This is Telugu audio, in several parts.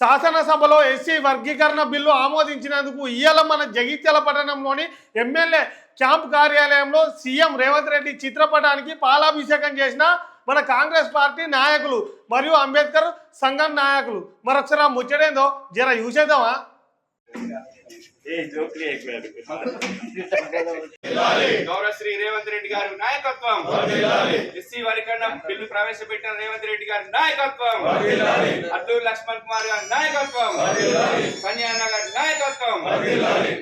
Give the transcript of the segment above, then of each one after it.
శాసనసభలో ఎస్సీ వర్గీకరణ బిల్లు ఆమోదించినందుకు ఇయ్యాల మన జగిత్యాల పట్టణంలోని ఎమ్మెల్యే క్యాంప్ కార్యాలయంలో సీఎం రేవంత్ రెడ్డి చిత్రపటానికి పాలాభిషేకం చేసిన మన కాంగ్రెస్ పార్టీ నాయకులు మరియు అంబేద్కర్ సంఘం నాయకులు. మరొకసారి ఆ ముచ్చటేందో జర చూసేద్దామా? గౌరవ శ్రీ రేవంత్ రెడ్డి గారి నాయకత్వం. ప్రవేశపెట్టిన రేవంత్ రెడ్డి గారి నాయకత్వం. అల్లూరు లక్ష్మణ్ కుమార్ గారి నాయకత్వం. సంజయ్ అన్న గారి నాయకత్వం.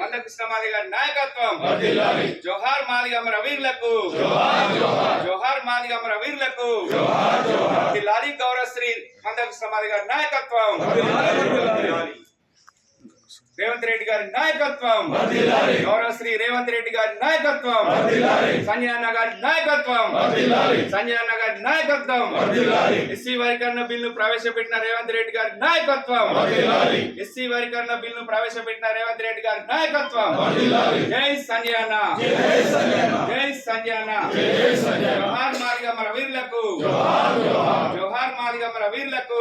మందకృష్ణ మాది గారి నాయకత్వం. జోహార్ మాదిగమ్మ రవీర్లకు. జోహార్ మాదిగమ్మ రవీర్లకు. లాలి గౌరవ శ్రీ మందకృష్ణ మాది గారి నాయకత్వం. రేవంత్ రెడ్డి గారి నాయకత్వం. గౌరవ శ్రీ రేవంత్ రెడ్డి గారి నాయకత్వం. సంజయ్ అన్న గారి నాయకత్వం. సంజయ్ అన్న గారి నాయకత్వం. ఎస్సీ వరికరణ బిల్లు ప్రవేశపెట్టిన రేవంత్ రెడ్డి గారి నాయకత్వం. ఎస్సీ వరికరణ బిల్లు ప్రవేశపెట్టిన రేవంత్ రెడ్డి గారి నాయకత్వం. జై సంజయ్ అన్న. జై సంజయ్ అన్న. జోహార్ మాదిగ మన వీరులకు జోహార్. మాదిగ మన వీరులకు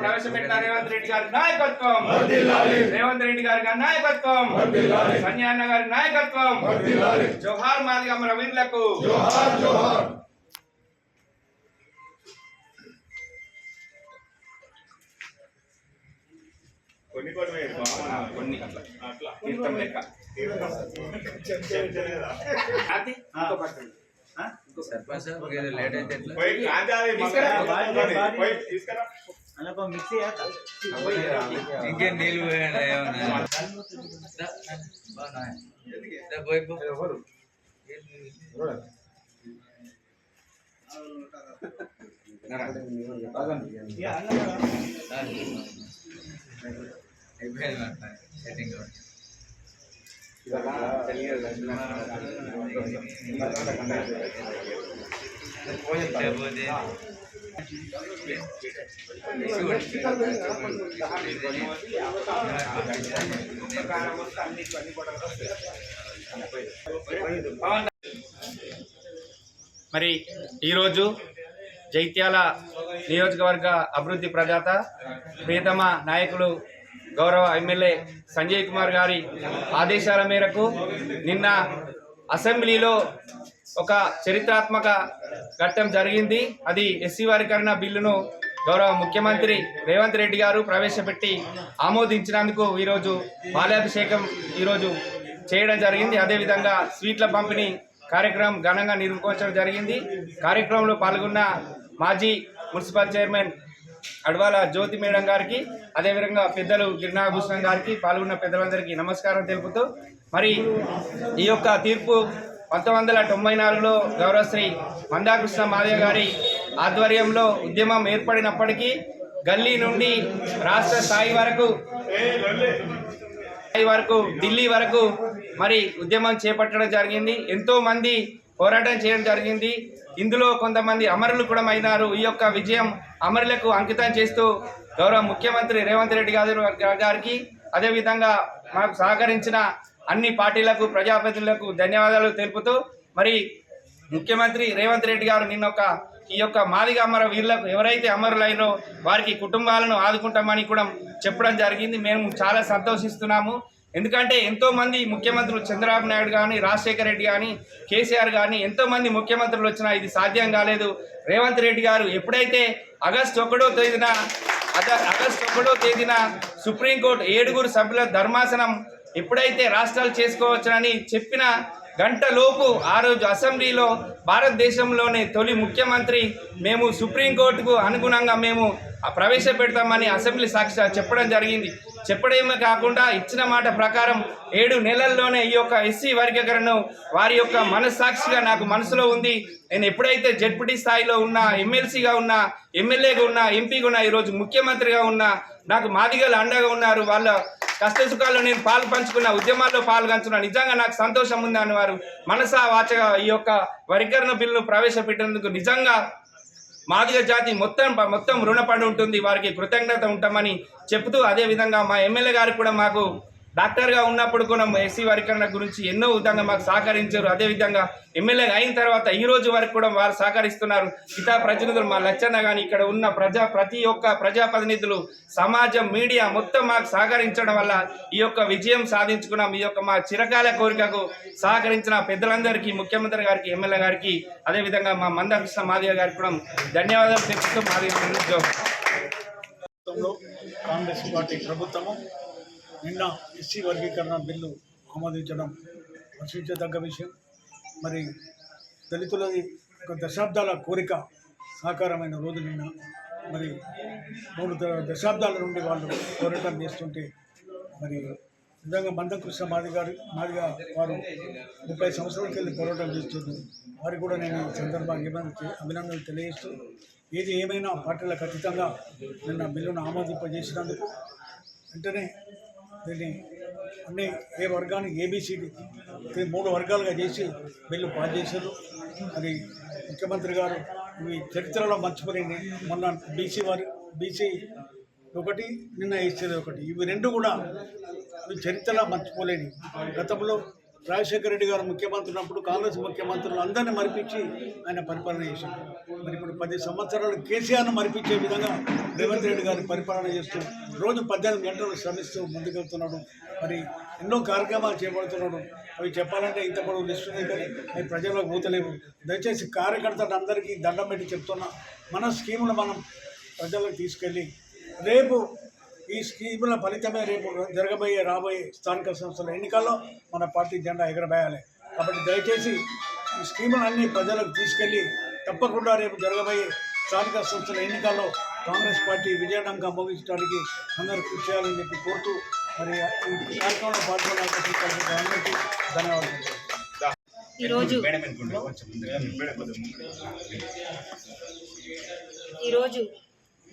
ప్రవేశపెట్టిన రేవంత్ రెడ్డి గారి నాయకత్వం. రేవంత్ రెడ్డి గారి గారి నాయకత్వం. సంజయ్ అన్న గారి నాయకత్వం. జోహార్ మాదిగమ్మ రవీంద్రకు. కొన్ని కొన్ని వేరు, బాగా కొన్ని అట్లా. అట్లా. తీర్థం లెక్క. అది ఇంకో పక్కన. సర్పంచ్ లేట్ అయితే తీసుకురా. ఇంకేం నీళ్ళు పోయాడా. అయిపోయింది సెట్టింగ్ పోతే మరి ఈరోజు జైత్యాల నియోజకవర్గ అభివృద్ధి ప్రదాత ప్రియతమ నాయకులు గౌరవ ఎమ్మెల్యే సంజయ్ కుమార్ గారి ఆదేశాల మేరకు నిన్న అసెంబ్లీలో ఒక చరిత్రాత్మక ఘట్టం జరిగింది. అది ఎస్సీ వారికరణ బిల్లును గౌరవ ముఖ్యమంత్రి రేవంత్ రెడ్డి గారు ప్రవేశపెట్టి ఆమోదించినందుకు ఈరోజు బాలాభిషేకం ఈరోజు చేయడం జరిగింది. అదేవిధంగా స్వీట్ల పంపిణీ కార్యక్రమం ఘనంగా నిర్వహించడం జరిగింది. కార్యక్రమంలో పాల్గొన్న మాజీ municipal chairman Adavala Jyothi madam గారికి అదేవిధంగా పెద్దలు గిరినాభూషణం గారికి పాల్గొన్న పెద్దలందరికీ నమస్కారం తెలుపుతూ మరి ఈ యొక్క తీర్పు పంతొమ్మిది వందల తొంభై నాలుగులో గౌరవశ్రీ మందాకృష్ణ మాదయ్య గారి ఆధ్వర్యంలో ఉద్యమం ఏర్పడినప్పటికీ గల్లీ నుండి రాష్ట్ర స్థాయి వరకు స్థాయి వరకు ఢిల్లీ వరకు మరి ఉద్యమం చేపట్టడం జరిగింది. ఎంతోమంది పోరాటం చేయడం జరిగింది. ఇందులో కొంతమంది అమరులు కూడా అయినారు ఈ యొక్క విజయం అమరులకు అంకితం చేస్తూ గౌరవ ముఖ్యమంత్రి రేవంత్ రెడ్డి గారు గారికి అదేవిధంగా మాకు సహకరించిన అన్ని పార్టీలకు ప్రజాప్రతినిధులకు ధన్యవాదాలు తెలుపుతూ మరి ముఖ్యమంత్రి రేవంత్ రెడ్డి గారు నిన్న ఒక ఈ యొక్క మాదిగ అమర వీరులకు ఎవరైతే అమరులైనో వారికి కుటుంబాలను ఆదుకుంటామని కూడా చెప్పడం జరిగింది. మేము చాలా సంతోషిస్తున్నాము. ఎందుకంటే ఎంతో మంది ముఖ్యమంత్రులు చంద్రబాబు నాయుడు కానీ రాజశేఖర రెడ్డి కానీ కేసీఆర్ కానీ ఎంతో మంది ముఖ్యమంత్రులు వచ్చినా ఇది సాధ్యం కాలేదు. రేవంత్ రెడ్డి గారు ఎప్పుడైతే ఆగస్టు ఒకటో తేదీన ఆగస్టు ఒకటో తేదీన సుప్రీంకోర్టు ఏడుగురు సభ్యుల ధర్మాసనం ఎప్పుడైతే రాష్ట్రాలు చేసుకోవచ్చునని చెప్పిన గంటలోపు ఆ రోజు అసెంబ్లీలో భారతదేశంలోనే తొలి ముఖ్యమంత్రి మేము సుప్రీంకోర్టుకు అనుగుణంగా మేము ప్రవేశపెడతామని అసెంబ్లీ సాక్షి చెప్పడం జరిగింది. చెప్పడమే కాకుండా ఇచ్చిన మాట ప్రకారం ఏడు నెలల్లోనే ఈ యొక్క ఎస్సీ వర్గీకరణను వారి యొక్క మనస్సాక్షిగా నాకు మనసులో ఉంది. నేను ఎప్పుడైతే జడ్పీటీ స్థాయిలో ఉన్నా ఎమ్మెల్సీగా ఉన్నా ఎమ్మెల్యేగా ఉన్నా ఎంపీగా ఉన్నా ఈరోజు ముఖ్యమంత్రిగా ఉన్నా నాకు మాదిగలు అండగా ఉన్నారు. వాళ్ళ కష్ట సుఖాల్లో నేను పాలు పంచుకున్న ఉద్యమాల్లో పాల్గొంచున్నా నిజంగా నాకు సంతోషం ఉంది అని వారు మనసా వాచగా ఈ యొక్క వరికరణ బిల్లును ప్రవేశపెట్టినందుకు నిజంగా మాదిగ జాతి మొత్తం మొత్తం రుణపడి ఉంటుంది. వారికి కృతజ్ఞత ఉంటామని చెబుతూ అదే విధంగా మా ఎమ్మెల్యే గారు కూడా మాకు డాక్టర్గా ఉన్నప్పుడు కూడా ఎస్సీ వర్గీకరణ గురించి ఎన్నో విధంగా మాకు సహకరించారు. అదేవిధంగా ఎమ్మెల్యే అయిన తర్వాత ఈ రోజు వరకు కూడా వారు సహకరిస్తున్నారు. ఇతర ప్రతినిధులు మా లచ్చన్న కానీ ఇక్కడ ఉన్న ప్రజా ప్రతి ఒక్క ప్రజాప్రతినిధులు సమాజం మీడియా మొత్తం మాకు సహకరించడం వల్ల ఈ యొక్క విజయం సాధించుకున్నాం. ఈ యొక్క మా చిరకాల కోరికకు సహకరించిన పెద్దలందరికీ ముఖ్యమంత్రి గారికి ఎమ్మెల్యే గారికి అదేవిధంగా మా మందకృష్ణ మాదిగ గారికి కూడా ధన్యవాదాలు తెలుపుతూ మాది కాంగ్రెస్ పార్టీ ప్రభుత్వము నిన్న ఎస్సీ వర్గీకరణ బిల్లు ఆమోదించడం హర్షించదగ్గ విషయం. మరి దళితులది ఒక దశాబ్దాల కోరిక సాకారమైన రోజు నిన్న. మరి మూడు దశాబ్దాల నుండి వాళ్ళు పోరాటం చేస్తుంటే మరి నిజంగా మందకృష్ణ మాది గారి మాదిగా వారు ముప్పై సంవత్సరాలకి వెళ్ళి పోరాటం చేస్తుంది వారికి కూడా నేను సందర్భాన్ని ఏమైనా అభినందనలు తెలియజేస్తూ ఏది ఏమైనా పార్టీలకు అతీతంగా నిన్న బిల్లును ఆమోదింపజేసినందుకు వెంటనే దీన్ని అన్ని ఏ వర్గానికి ఏబీసీడీ మూడు వర్గాలుగా చేసి బిల్లు పాస్ చేశారు. అది ముఖ్యమంత్రి గారు ఇవి చరిత్రలో మర్చిపోయింది మొన్న బీసీ వారి బీసీ ఒకటి నిన్న ఇచ్చేది ఒకటి. ఇవి రెండు కూడా చరిత్రలో మర్చిపోలేని గతంలో రాజశేఖర రెడ్డి గారు ముఖ్యమంత్రి ఉన్నప్పుడు కాంగ్రెస్ ముఖ్యమంత్రులు అందరినీ మరిపించి ఆయన పరిపాలన చేశారు. మరి ఇప్పుడు పది సంవత్సరాలు కేసీఆర్ను మరిపించే విధంగా రేవంత్ రెడ్డి గారిని పరిపాలన చేస్తూ రోజు పద్దెనిమిది గంటలు శ్రమిస్తూ ముందుకెళ్తున్నాడు. మరి ఎన్నో కార్యక్రమాలు చేపడుతున్నాడు. అవి చెప్పాలంటే ఇంత పొడవు లిస్ట్ ఉంది కానీ అవి ప్రజలకు పోతలేవు. దయచేసి కార్యకర్తలు అందరికీ దండం పెట్టి చెప్తున్నా మన స్కీములు మనం ప్రజలకు తీసుకెళ్ళి రేపు ఈ స్కీముల ఫలితమే రేపు జరగబోయే రాబోయే స్థానిక సంస్థల ఎన్నికల్లో మన పార్టీ జెండా ఎగరబేయాలి. కాబట్టి దయచేసి ఈ స్కీములన్నీ ప్రజలకు తీసుకెళ్ళి తప్పకుండా రేపు జరగబోయే స్థానిక సంస్థల ఎన్నికల్లో కాంగ్రెస్ పార్టీ విజయడంగా మోగించడానికి అందరూ కృషి చేయాలని చెప్పి కోరుతూ మరి ఈ కార్యక్రమంలో అందరికీ ధన్యవాదాలు ఈరోజు ఈరోజు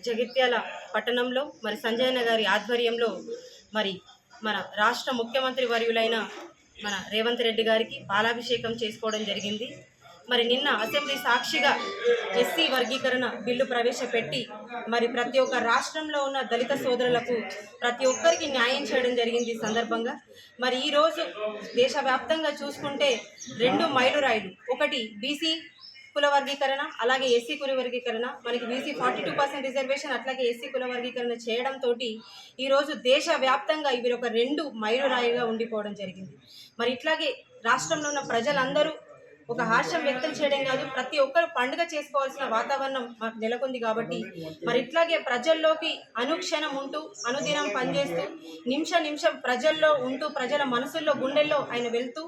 జగిత్యాల పట్టణంలో మరి సంజయన గారి ఆధ్వర్యంలో మరి మన రాష్ట్ర ముఖ్యమంత్రి వర్యులైన మన రేవంత్ రెడ్డి గారికి పాలాభిషేకం చేసుకోవడం జరిగింది. మరి నిన్న అసెంబ్లీ సాక్షిగా ఎస్సీ వర్గీకరణ బిల్లు ప్రవేశపెట్టి మరి ప్రతి ఒక్క రాష్ట్రంలో ఉన్న దళిత సోదరులకు ప్రతి ఒక్కరికి న్యాయం చేయడం జరిగింది ఈ సందర్భంగా. మరి ఈరోజు దేశవ్యాప్తంగా చూసుకుంటే రెండు మైలురాయిలు ఒకటి బీసీ కుల వర్గీకరణ అలాగే ఎస్సీ కుల వర్గీకరణ మనకి BC forty two percent reservation అట్లాగే ఎస్సీ కుల వర్గీకరణ చేయడంతో ఈరోజు దేశవ్యాప్తంగా ఇవి ఒక రెండు మైలురాయిగా ఉండిపోవడం జరిగింది. మరి ఇట్లాగే రాష్ట్రంలో ఉన్న ప్రజలందరూ ఒక హాస్యం వ్యక్తం చేయడం కాదు ప్రతి ఒక్కరు పండుగ చేసుకోవాల్సిన వాతావరణం మాకు నెలకొంది కాబట్టి మరి ఇట్లాగే ప్రజల్లోకి అనుక్షణం ఉంటూ అనుదినం పనిచేస్తూ నిమిష నిమిషం ప్రజల్లో ఉంటూ ప్రజల మనసుల్లో గుండెల్లో ఆయన వెళ్తూ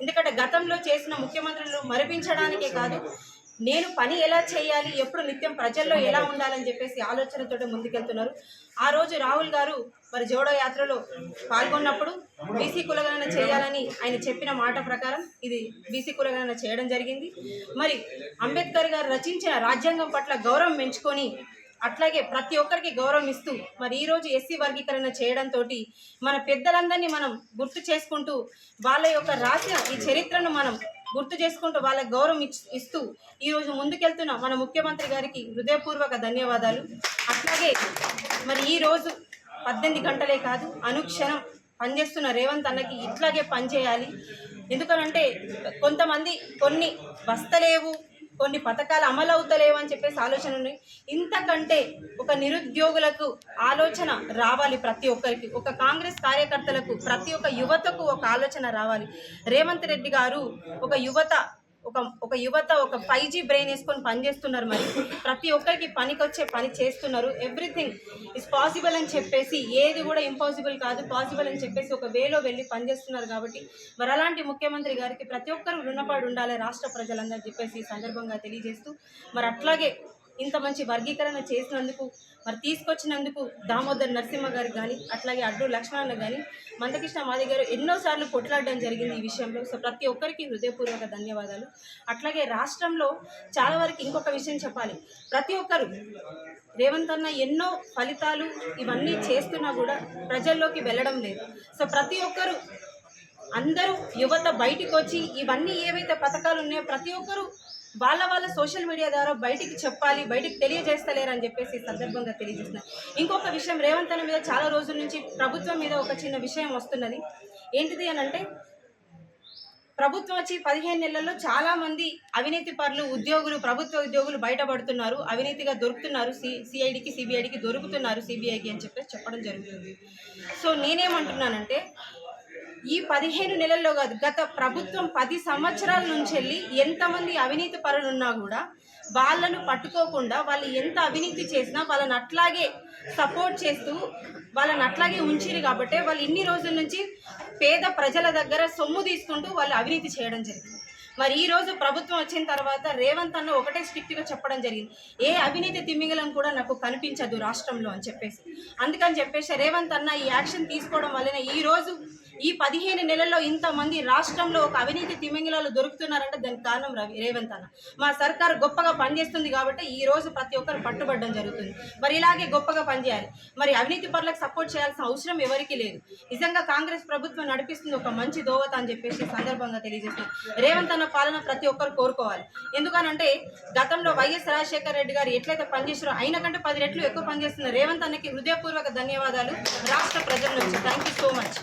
ఎందుకంటే గతంలో చేసిన ముఖ్యమంత్రులు మరిపించడానికే కాదు నేను పని ఎలా చేయాలి? ఎప్పుడు నిత్యం ప్రజల్లో ఎలా ఉండాలని చెప్పేసి ఆలోచనతో ముందుకెళ్తున్నారు. ఆ రోజు రాహుల్ గారు మరి జోడో యాత్రలో పాల్గొన్నప్పుడు బీసీ కులగణన చేయాలని ఆయన చెప్పిన మాట ప్రకారం ఇది బీసీ కులగణన చేయడం జరిగింది. మరి అంబేద్కర్ గారు రచించిన రాజ్యాంగం పట్ల గౌరవం పెంచుకొని అట్లాగే ప్రతి ఒక్కరికి గౌరవం ఇస్తూ మరి ఈరోజు ఎస్సీ వర్గీకరణ చేయడంతో మన పెద్దలందరినీ మనం గుర్తు చేసుకుంటూ వాళ్ళ యొక్క రాసిన ఈ చరిత్రను మనం గుర్తు చేసుకుంటూ వాళ్ళకి గౌరవం ఇస్తూ ఈరోజు ముందుకెళ్తున్న. మన ముఖ్యమంత్రి గారికి హృదయపూర్వక ధన్యవాదాలు. అట్లాగే మరి ఈరోజు పద్దెనిమిది గంటలే కాదు అనుక్షణం పనిచేస్తున్న రేవంత్ అన్నకి ఇట్లాగే పనిచేయాలి ఎందుకనంటే కొంతమంది కొన్ని వస్తలేవు కొన్ని పథకాలు అమలు అవుతలేవు అని చెప్పేసి ఆలోచన ఉన్నాయి ఇంతకంటే ఒక నిరుద్యోగులకు ఆలోచన రావాలి ప్రతి ఒక్కరికి. ఒక కాంగ్రెస్ కార్యకర్తలకు ప్రతి ఒక్క యువతకు ఒక ఆలోచన రావాలి. రేవంత్ రెడ్డి గారు ఒక యువత ఒక ఒక యువత ఒక ఫైవ్ జీ బ్రెయిన్ వేసుకొని పనిచేస్తున్నారు మరి. ప్రతి ఒక్కరికి పనికి వచ్చే పని చేస్తున్నారు. ఎవ్రీథింగ్ ఇస్ పాసిబుల్ అని చెప్పేసి ఏది కూడా ఇంపాసిబుల్ కాదు పాసిబుల్ అని చెప్పేసి ఒక వేలో వెళ్ళి పనిచేస్తున్నారు కాబట్టి మరి అలాంటి ముఖ్యమంత్రి గారికి ప్రతి ఒక్కరు రుణపడి ఉండాలి రాష్ట్ర ప్రజలందరూ చెప్పేసి ఈ సందర్భంగా తెలియజేస్తూ మరి అట్లాగే ఇంత మంచి వర్గీకరణ చేసినందుకు మరి తీసుకొచ్చినందుకు దామోదర్ నరసింహ గారు కానీ అట్లాగే అడ్డు లక్ష్మణ కానీ మందకృష్ణ మాది గారు ఎన్నోసార్లు కొట్లాడడం జరిగింది ఈ విషయంలో. సో ప్రతి ఒక్కరికి హృదయపూర్వక ధన్యవాదాలు. అట్లాగే రాష్ట్రంలో చాలా వరకు ఇంకొక విషయం చెప్పాలి. ప్రతి ఒక్కరు రేవంత్ అన్న ఎన్నో ఫలితాలు ఇవన్నీ చేస్తున్నా కూడా ప్రజల్లోకి వెళ్ళడం లేదు. సో ప్రతి ఒక్కరు అందరూ యువత బయటికి వచ్చి ఇవన్నీ ఏవైతే పథకాలు ఉన్నాయో ప్రతి ఒక్కరు వాళ్ళ వాళ్ళ సోషల్ మీడియా ద్వారా బయటికి చెప్పాలి బయటికి తెలియజేస్తలేరు అని చెప్పేసి సందర్భంగా తెలియజేస్తున్నారు ఇంకొక విషయం రేవంత్ అన్న మీద చాలా రోజుల నుంచి ప్రభుత్వం మీద ఒక చిన్న విషయం వస్తున్నది. ఏంటిది అని అంటే ప్రభుత్వం వచ్చి పదిహేను నెలల్లో చాలా మంది అవినీతి పరులు ఉద్యోగులు ప్రభుత్వ ఉద్యోగులు బయటపడుతున్నారు అవినీతిగా దొరుకుతున్నారు సి సిఐడికి సిబిఐడికి దొరుకుతున్నారు సిబిఐకి అని చెప్పేసి చెప్పడం జరుగుతుంది. సో నేనేమంటున్నానంటే ఈ పదిహేను నెలల్లో కాదు గత ప్రభుత్వం పది సంవత్సరాల నుంచి వెళ్ళి ఎంతమంది అవినీతి పరులు ఉన్నా కూడా వాళ్ళను పట్టుకోకుండా వాళ్ళు ఎంత అవినీతి చేసినా వాళ్ళని అట్లాగే సపోర్ట్ చేస్తూ వాళ్ళని అట్లాగే ఉంచిరు కాబట్టి వాళ్ళు ఇన్ని రోజుల నుంచి పేద ప్రజల దగ్గర సొమ్ము తీసుకుంటూ వాళ్ళు అవినీతి చేయడం జరిగింది. మరి ఈ రోజు ప్రభుత్వం వచ్చిన తర్వాత రేవంత్ అన్న ఒకటే స్ట్రిక్ట్గా చెప్పడం జరిగింది. ఏ అవినీతి తిమ్మింగలం కూడా నాకు కనిపించదు రాష్ట్రంలో అని చెప్పేసి. అందుకని చెప్పేసి రేవంత్ అన్న ఈ యాక్షన్ తీసుకోవడం వల్లనే ఈ రోజు ఈ పదిహేను నెలల్లో ఇంతమంది రాష్ట్రంలో ఒక అవినీతి తిమింగిలాలు దొరుకుతున్నారంటే దానికి కారణం రవి రేవంత్ అన్న. మా సర్కారు గొప్పగా పనిచేస్తుంది కాబట్టి ఈ రోజు ప్రతి ఒక్కరు పట్టుబడడం జరుగుతుంది. మరి ఇలాగే గొప్పగా పనిచేయాలి. మరి అవినీతి పనులకు సపోర్ట్ చేయాల్సిన అవసరం ఎవరికీ లేదు. నిజంగా కాంగ్రెస్ ప్రభుత్వం నడిపిస్తుంది ఒక మంచి దోవత అని చెప్పేసి సందర్భంగా తెలియజేస్తుంది. రేవంత్ అన్న పాలన ప్రతి ఒక్కరు కోరుకోవాలి. ఎందుకనంటే గతంలో వైఎస్ రాజశేఖర రెడ్డి గారు ఎట్లయితే పనిచేసారో అయిన కంటే పది రెట్లు ఎక్కువ పనిచేస్తున్న రేవంత్ అన్నకి హృదయపూర్వక ధన్యవాదాలు. రాష్ట్ర ప్రజల నుంచి. Thank you so much